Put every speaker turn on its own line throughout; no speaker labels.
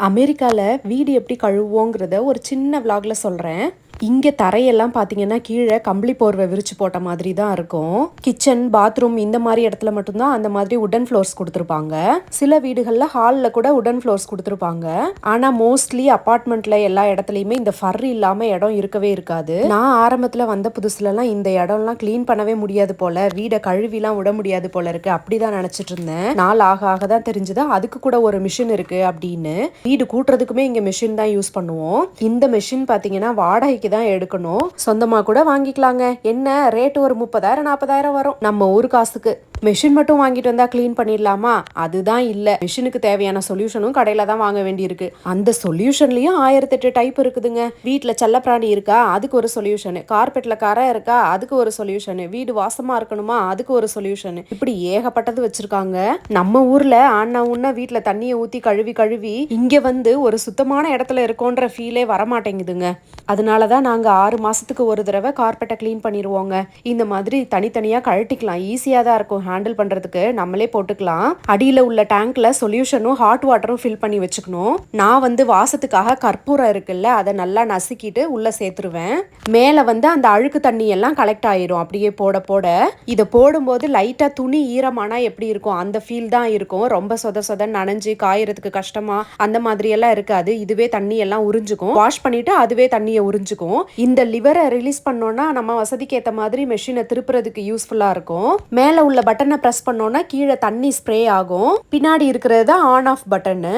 அமெரிக்காவில் வீடு எப்படி கழுவுவோங்கிறத ஒரு சின்ன விலாகில் சொல்கிறேன் இங்கே தரையெல்லாம் பார்த்தீங்கன்னா கீழே கம்பளி போர்வை விரிச்சு போட்ட மாதிரி தான் இருக்கும். கிச்சன் பாத்ரூம் இந்த மாதிரி இடத்துல மட்டும்தான் அந்த மாதிரி உடன் ஃப்ளோர்ஸ் கொடுத்துருப்பாங்க. சில வீடுகளில் ஹாலில் கூட உடன் ஃப்ளோர்ஸ் கொடுத்துருப்பாங்க. ஆனால் மோஸ்ட்லி அப்பார்ட்மெண்ட்டில் எல்லா இடத்துலையுமே இந்த ஃபர் இல்லாமல் இடம் இருக்கவே இருக்காது. நான் ஆரம்பத்தில் வந்த புதுசுலலாம் இந்த இடம்லாம் க்ளீன் பண்ணவே முடியாது போல வீடை கழுவிலாம் விட முடியாது போல இருக்கு. அப்படி தான் நினச்சிட்டு இருந்தேன். நாள் ஆக ஆக தான் தெரிஞ்சுது அதுக்கு கூட ஒரு மிஷின் இருக்கு அப்படின்னு. வீடு கூட்டுறதுக்குமே இங்கே மிஷின் தான் யூஸ் பண்ணுவோம். இந்த மிஷின் பார்த்தீங்கன்னா வாடகைக்கு தான் எடுக்கணும். சொந்தமாக கூட வாங்கிக்கலாங்க. என்ன? ரேட் ஒரு முப்பதாயிரம் நாற்பதாயிரம் வரும். நம்ம ஊர் காசுக்கு. மிஷின் மட்டும் வாங்கிட்டு வந்தா க்ளீன் பண்ணிடலாமா? அதுதான் இல்லை. மிஷினுக்கு தேவையான சொல்யூஷனும் கடையில் தான் வாங்க வேண்டியிருக்கு. அந்த சொல்யூஷன்லயும் ஆயிரத்தெட்டு டைப் இருக்குதுங்க. வீட்டில் செல்லப்பிராணி இருக்கா? அதுக்கு ஒரு சொல்யூஷனு கார்பெட்டில் கரை இருக்கா? அதுக்கு ஒரு சொல்யூஷனு வீடு வாசமாக இருக்கணுமா? அதுக்கு ஒரு சொல்யூஷனு இப்படி ஏகப்பட்டது வச்சிருக்காங்க. நம்ம ஊரில் ஆனா உன்ன வீட்டில் தண்ணியை ஊற்றி கழுவி கழுவி இங்கே வந்து ஒரு சுத்தமான இடத்துல இருக்கோன்ற ஃபீலே வரமாட்டேங்குதுங்க. அதனால தான் நாங்கள் ஆறு மாதத்துக்கு ஒரு தடவை கார்பெட்டை க்ளீன் பண்ணிடுவோங்க இந்த மாதிரி தனித்தனியாக கழட்டிக்கலாம். ஈஸியாக தான் இருக்கும். ஹேண்டில் பண்ணுறதுக்கு நம்மளே போட்டுக்கலாம். அடியில் உள்ள டேங்க்ல சொல்யூஷனும் ஹாட் வாட்டரும் ஃபில் பண்ணி வச்சுக்கணும். நான் வந்து வாசத்துக்காக கற்பூரம் இருக்குல்ல அதை நல்லா நசுக்கிட்டு உள்ளே சேர்த்துருவேன். மேலே வந்து அந்த அழுக்கு தண்ணி எல்லாம் கலெக்ட் ஆயிரும். அப்படியே போட போட. இதை போடும்போது லைட்டாக துணி ஈரமானா எப்படி இருக்கும்? அந்த ஃபீல் தான் இருக்கும். ரொம்ப சொத சொத நனைஞ்சு காயறதுக்கு கஷ்டமா அந்த மாதிரி எல்லாம் இருக்காது. இதுவே தண்ணி எல்லாம் உறிஞ்சுக்கும். வாஷ் பண்ணிட்டு அதுவே தண்ணியை உறிஞ்சுக்கும். இந்த லிவரை ரிலீஸ் பண்ணோம்னா நம்ம வசதிக்கு ஏற்ற மாதிரி மெஷினை திருப்புறதுக்கு யூஸ்ஃபுல்லாக இருக்கும். மேலே உள்ள பட்டனை ப்ரெஸ் பண்ணோன்னா கீழே தண்ணி ஸ்ப்ரே ஆகும். பின்னாடி இருக்கிறது தான் ஆன் ஆஃப் பட்டனு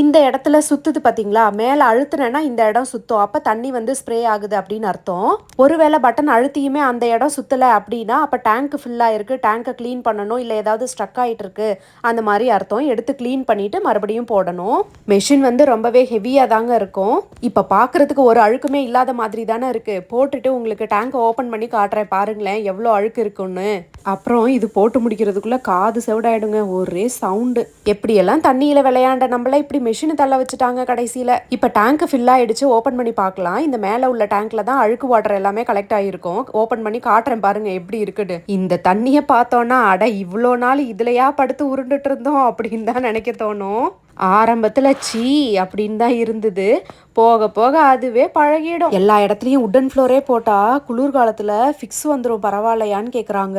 இந்த இடத்துல சுத்துது பாத்தீங்களா? மேலே அழுத்துனேன்னா இந்த இடம் சுத்தும். அப்போ தண்ணி வந்து ஸ்ப்ரே ஆகுது அப்படின்னு அர்த்தம். ஒருவேளை பட்டன் அழுத்தியுமே அந்த இடம் சுற்றலை அப்படின்னா அப்போ டேங்க் ஃபுல்லாக இருக்கு. டேங்கை க்ளீன் பண்ணணும். இல்லை ஏதாவது ஸ்ட்ரக் ஆகிட்டு இருக்கு. அந்த மாதிரி அர்த்தம். எடுத்து க்ளீன் பண்ணிட்டு மறுபடியும் போடணும். மெஷின் வந்து ரொம்பவே ஹெவியாக தாங்க இருக்கும். இப்போ பார்க்கறதுக்கு ஒரு அழுக்குமே இல்லாத மாதிரி தானே இருக்கு. போட்டுட்டு உங்களுக்கு டேங்க்கை ஓப்பன் பண்ணி காட்டுறேன். பாருங்களேன் எவ்வளோ அழுக்கு இருக்குன்னு. அப்புறம் இது போட்டு முடிக்கிறதுக்குள்ள காது செவிடாயிடுங்க. ஒரே சவுண்டு எப்படியெல்லாம் தண்ணியில் விளையாண்ட நம்மள இப்படி மெஷினை தள்ள வச்சுட்டாங்க கடைசியில். இப்போ டேங்க் ஃபில் ஆகிடுச்சு ஓப்பன் பண்ணி பார்க்கலாம். இந்த மேலே உள்ள டேங்க்ல தான் அழுக்கு வாட்டர் எல்லாமே கலெக்ட் ஆகிருக்கும் ஓப்பன் பண்ணி காட்டுறேன் பாருங்க எப்படி இருக்குன்னு. இந்த தண்ணியை பார்த்தோன்னா அட இவ்வளோ நாள் இதுலையா படுத்து உருண்டுட்டு இருந்தோம் அப்படின்னு தான் நினைக்க தோணும். ஆரம்பத்தில் சீ அப்படின்னு தான் இருந்தது. போக போக அதுவே பழகிடும். எல்லா இடத்துலையும் உட்டன் ஃப்ளோரே போட்டால் குளிர்காலத்தில் ஃபிக்ஸ் வந்துடும் பரவாயில்லையான்னு கேட்குறாங்க